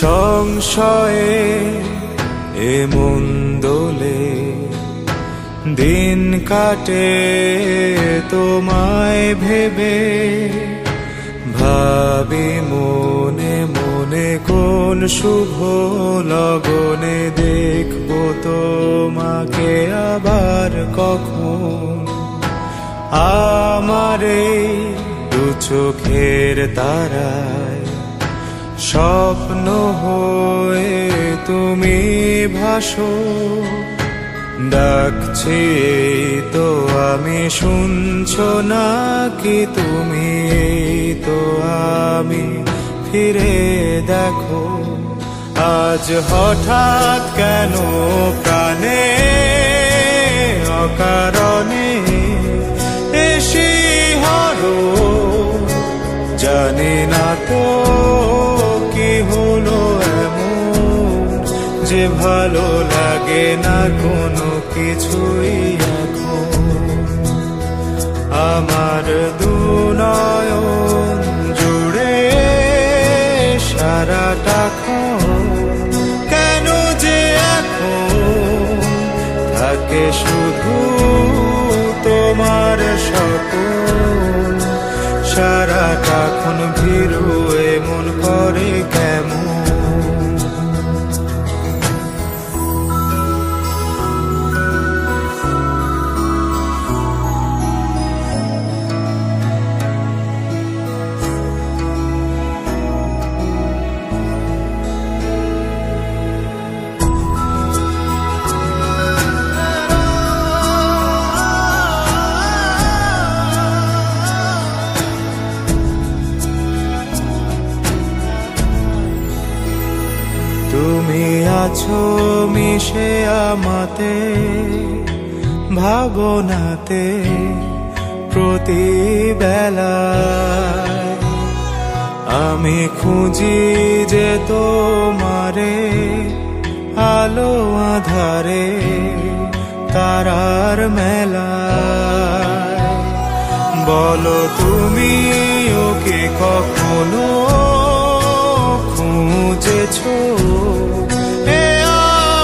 সংশয়ে এমন দোলে দিন কাটে তোমায় ভেবে। ভাবি মনে মনে কোন শুভ লগনে দেখব তোমাকে আবার কখন। আমারে দু চোখের তারায় স্বপ্ন হয়ে তুমি ভাসো। ডাকছি তো আমি, শুনছো না কি তুমি তো আমি ফিরে দেখো। আজ হঠাৎ কেন প্রাণে অকারণে ভালো লাগে না কোনো কিছুই এখন। আমার দুনয়ন জুড়ে সারাটা কেন যে এখন থাকে শুধু তোমার সকল সারাটা ক্ষণ ভীরু এমন করে কেমন তুমি আছো মিশে আমাতে, ভাবনাতে প্রতি বেলায় আমি খুঁজি যে তোমারে, আলো আধারে, তারার মেলা বলো তুমি ওকে কখনো খুঁজেছো? এ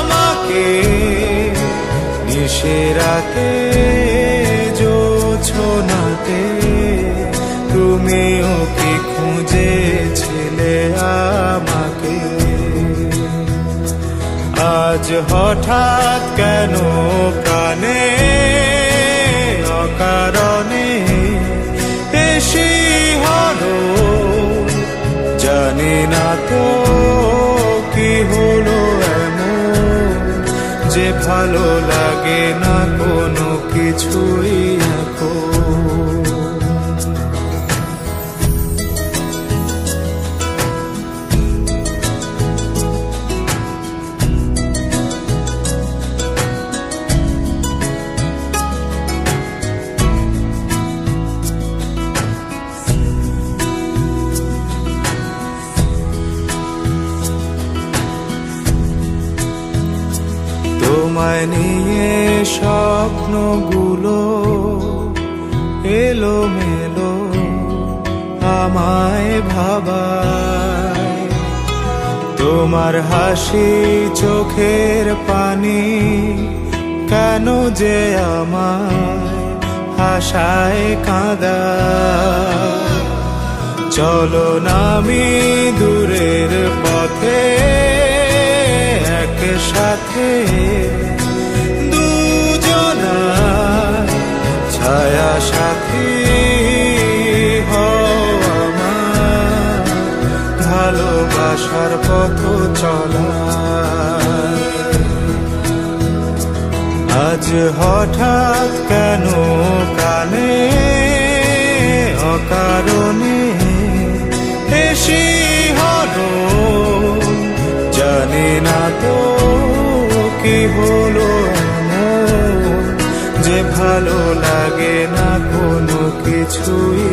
আমাকে নিশেরাতে জোছনাতে তুমি ওকে খুঁজেছিলে আমাকে? আজ হঠাৎ কেন প্রাণে অকারণে এসি ভালো লাগে না কোনো কিছুই তোমায় নিয়ে স্বপ্নগুলো এলো মেলো আমায় ভাবায়। তোমার হাসি চোখের পানি কেন যে আমায় হাসায় কাঁদা চলো নামি দূরের পথে একসাথে দুজনা ভালোবাসার পথ চলা আজ হঠাৎ কেন কানে অকারণে এসি হলো জানি না তো কি হলো যে ভালো লাগে না কোনো কিছুই।